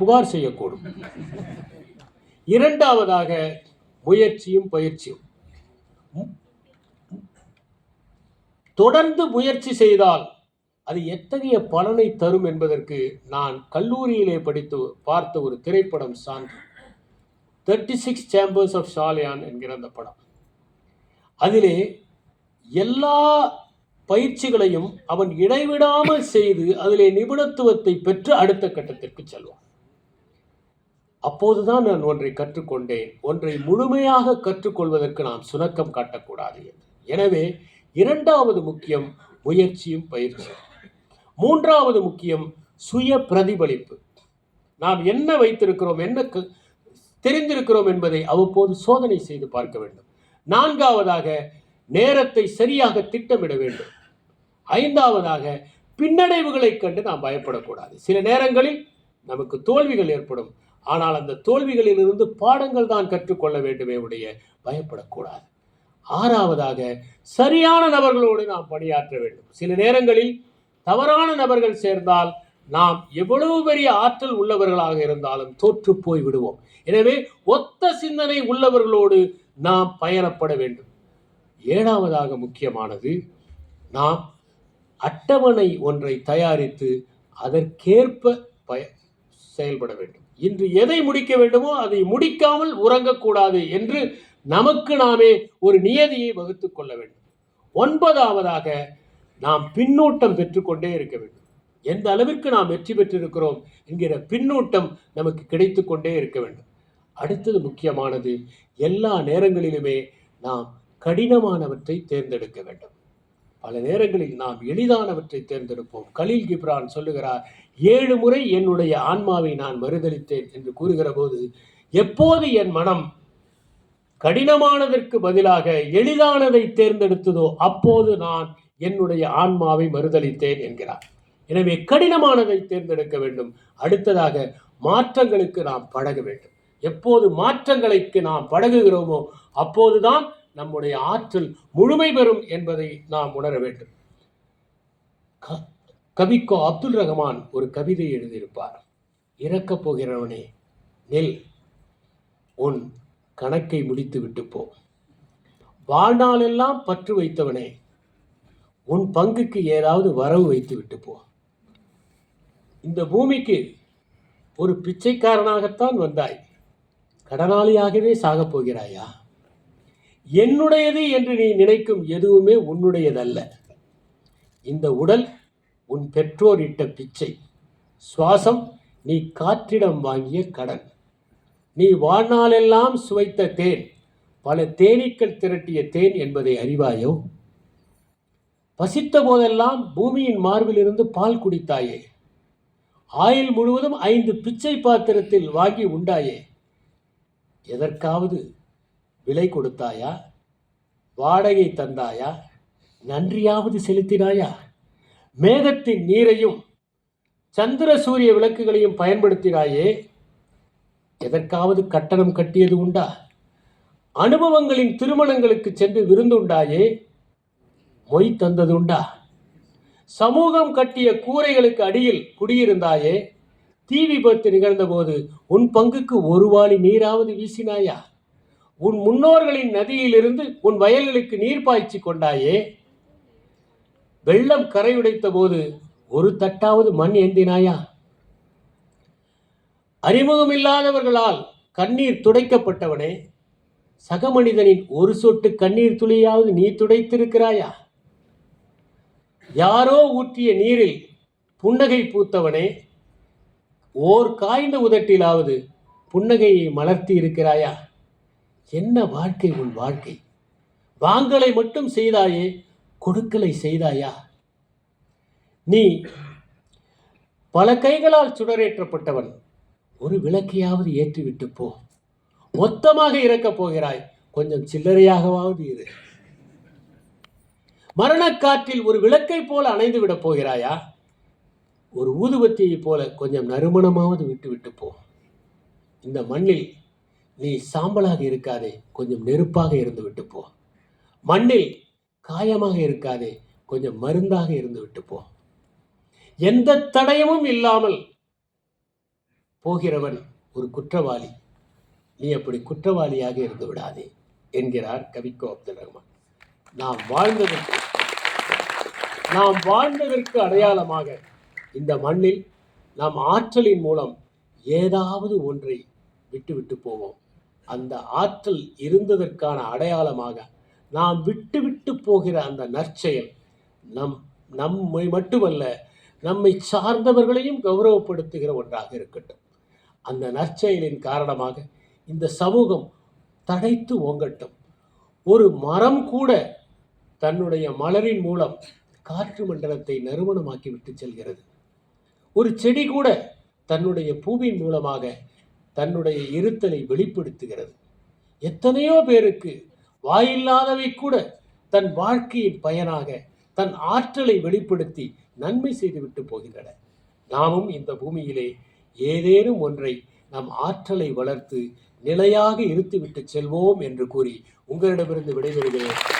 புகார் செய்யக்கூடும். இரண்டாவதாக முயற்சியும் பயிற்சியும். தொடர்ந்து முயற்சி செய்தால் அது எத்தகைய பலனை தரும் என்பதற்கு நான் கல்லூரியிலே படித்து பார்த்த ஒரு திரைப்படம் சான்று. Thirty six chambers of Shaolin என்கிற அந்த படம். அதிலே எல்லா பயிற்சிகளையும் அவன் இடைவிடாமல் செய்து அதிலே நிபுணத்துவத்தை பெற்று அடுத்த கட்டத்திற்கு செல்வான். அப்போதுதான் நான் ஒன்றை கற்றுக்கொண்டேன். ஒன்றை முழுமையாக கற்றுக்கொள்வதற்கு நாம் சுணக்கம் காட்டக்கூடாது என்று. எனவே இரண்டாவது முக்கியம் முயற்சியும் பயிற்சியும் மூன்றாவது முக்கியம் சுய பிரதிபலிப்பு. நாம் என்ன வைத்திருக்கிறோம் என்ன க- தெரிந்திருக்கிறோம் என்பதை அவ்வப்போது சோதனை செய்து பார்க்க வேண்டும். நான்காவதாக நேரத்தை சரியாக திட்டமிட வேண்டும். ஐந்தாவதாக பின்னடைவுகளைக் கண்டு நாம் பயப்படக்கூடாது. சில நேரங்களில் நமக்கு தோல்விகள் ஏற்படும். ஆனால் அந்த தோல்விகளிலிருந்து பாடங்கள் தான் கற்றுக்கொள்ள வேண்டுமே உடைய பயப்படக்கூடாது. ஆறாவதாக சரியான நபர்களோடு நாம் பணியாற்ற வேண்டும். சில நேரங்களில் தவறான நபர்கள் சேர்ந்தால் நாம் எவ்வளவு பெரிய ஆற்றல் உள்ளவர்களாக இருந்தாலும் தோற்று போய் விடுவோம். எனவே ஒத்த சிந்தனை உள்ளவர்களோடு நாம் பயணப்பட வேண்டும். ஏழாவதாக முக்கியமானது நாம் அட்டவணை ஒன்றை தயாரித்து அதற்கேற்ப பய செயல்பட வேண்டும். இன்று எதை முடிக்க வேண்டுமோ அதை முடிக்காமல் உறங்கக்கூடாது என்று நமக்கு நாமே ஒரு நியதியை வகுத்து கொள்ள வேண்டும். ஒன்பதாவதாக நாம் பின்னூட்டம் பெற்றுக்கொண்டே இருக்க வேண்டும். எந்த அளவிற்கு நாம் வெற்றி பெற்றிருக்கிறோம் என்கிற பின்னூட்டம் நமக்கு கிடைத்து கொண்டே இருக்க வேண்டும். அடுத்தது முக்கியமானது எல்லா நேரங்களிலுமே நாம் கடினமானவற்றை தேர்ந்தெடுக்க வேண்டும். பல நேரங்களில் நாம் எளிதானவற்றை தேர்ந்தெடுப்போம். கலீல் கிப்ரான் சொல்லுகிறார் ஏழு முறை என்னுடைய ஆன்மாவை நான் மறுதளித்தேன் என்று கூறுகிற போது எப்போது என் மனம் கடினமானதற்கு பதிலாக எளிதானதை தேர்ந்தெடுத்ததோ அப்போது நான் என்னுடைய ஆன்மாவை மறுதளித்தேன் என்கிறார். எனவே கடினமானதை தேர்ந்தெடுக்க வேண்டும். அடுத்ததாக மாற்றங்களுக்கு நாம் பழக வேண்டும். எப்போது மாற்றங்களுக்கு நாம் பழகுகிறோமோ அப்போதுதான் நம்முடைய ஆற்றல் முழுமை பெறும் என்பதை நாம் உணர வேண்டும். க- கவிக்கோ அப்துல் ரஹ்மான் ஒரு கவிதை எழுதியிருப்பார். இறக்கப் போகிறவனே நெல். உன் கணக்கை முடித்து விட்டு போ. வாழ்நாளெல்லாம் பற்று வைத்தவனே உன் பங்குக்கு ஏதாவது வரவு வைத்து விட்டு போ. இந்த பூமிக்கு ஒரு பிச்சைக்காரனாகத்தான் வந்தாய். கடனாளியாகவே சாகப் போகிறாயா? என்னுடையது என்று நீ நினைக்கும் எதுவுமே உன்னுடையதல்ல. இந்த உடல் உன் பெற்றோர் இட்ட பிச்சை. சுவாசம் நீ காற்றிடம் வாங்கிய கடன். நீ வாழ்நாளெல்லாம் சுவைத்த தேன். பல தேனீக்கள் திரட்டிய தேன் என்பதை அறிவாயோ? பசித்த போதெல்லாம் பூமியின் மார்பிலிருந்து பால் குடித்தாயே? ஆயுள் முழுவதும் ஐந்து பிச்சை பாத்திரத்தில் வாங்கி உண்டாயே? எதற்காவது விலை கொடுத்தாயா? வாடகை தந்தாயா? நன்றியாவது செலுத்தினாயா? மேகத்தின் நீரையும் சந்திர சூரிய விளக்குகளையும் பயன்படுத்தினாயே? எதற்காவது கட்டணம் கட்டியது உண்டா? அனுபவங்களின் திருமணங்களுக்கு சென்று விருந்துண்டாயே? மொய் தந்தது உண்டா? சமூகம் கட்டிய கூரைகளுக்கு அடியில் குடியிருந்தாயே? தீ விபத்து நிகழ்ந்தபோது உன் பங்குக்கு ஒரு வாளி நீராவது வீசினாயா? உன் முன்னோர்களின் நதியிலிருந்து உன் வயல்களுக்கு நீர் பாய்ச்சி கொண்டாயே. வெள்ளம் கரையுடைத்த போது ஒரு தட்டாவது மண் ஏந்தினாயா? அறிமுகமில்லாதவர்களால் கண்ணீர் துடைக்கப்பட்டவனே சக மனிதனின் ஒரு சொட்டு கண்ணீர் துளியாவது நீ துடைத்திருக்கிறாயா? யாரோ ஊற்றிய நீரில் புன்னகை பூத்தவனே ஓர் காய்ந்த உதட்டிலாவது புன்னகையை மலர்த்தி இருக்கிறாயா? என்ன வாழ்க்கை உன் வாழ்க்கை? வாங்கலை மட்டும் செய்தாயே கொடுக்கலை செய்தாயா? நீ பல கைகளால் சுடரேற்றப்பட்டவன் ஒரு விளக்கையாவது ஏற்றிவிட்டு போ. மொத்தமாக இறக்கப் போகிறாய். கொஞ்சம் சில்லறையாகவாவது இரு. மரணக்காற்றில் ஒரு விளக்கை போல அணைந்து விடப் போகிறாயா? ஒரு ஊதுபத்தியைப் போல கொஞ்சம் நறுமணமாவது விட்டு விட்டு போ. இந்த மண்ணில் நீ சாம்பலாக இருக்காதே கொஞ்சம் நெருப்பாக இருந்து விட்டு போ. மண்ணில் காயமாக இருக்காதே கொஞ்சம் மருந்தாக இருந்து விட்டு போ. எந்த தடயமும் இல்லாமல் போகிறவன் ஒரு குற்றவாளி. நீ அப்படி குற்றவாளியாக இருந்து விடாதே என்கிறார் கவிக்கோ அப்துல் ரஹ்மான். நாம் வாழ்ந்ததற்கு நாம் வாழ்ந்ததற்கு அடையாளமாக இந்த மண்ணில் நாம் ஆற்றலின் மூலம் ஏதாவது ஒன்றை விட்டுவிட்டு போவோம். அந்த ஆற்றல் இருந்ததற்கான அடையாளமாக நாம் விட்டு விட்டு போகிற அந்த நற்செயல் நம் நம்மை மட்டுமல்ல நம்மை சார்ந்தவர்களையும் கௌரவப்படுத்துகிற ஒன்றாக இருக்கட்டும். அந்த நற்செயலின் காரணமாக இந்த சமூகம் தடைத்து ஓங்கட்டும். ஒரு மரம் கூட தன்னுடைய மலரின் மூலம் காற்று மண்டலத்தை நறுமணமாக்கி விட்டு செல்கிறது. ஒரு செடி கூட தன்னுடைய பூவின் மூலமாக தன்னுடைய இருத்தலை வெளிப்படுத்துகிறது. எத்தனையோ பேருக்கு வாயில்லாதவை கூட தன் வாழ்க்கையின் பயனாக தன் ஆற்றலை வெளிப்படுத்தி நன்மை செய்துவிட்டு போகின்றன. நாமும் இந்த பூமியிலே ஏதேனும் ஒன்றை நம் ஆற்றலை வளர்த்து நிலையாக இருத்துவிட்டு செல்வோம் என்று கூறி உங்களிடமிருந்து விடைபெறுகிறேன்.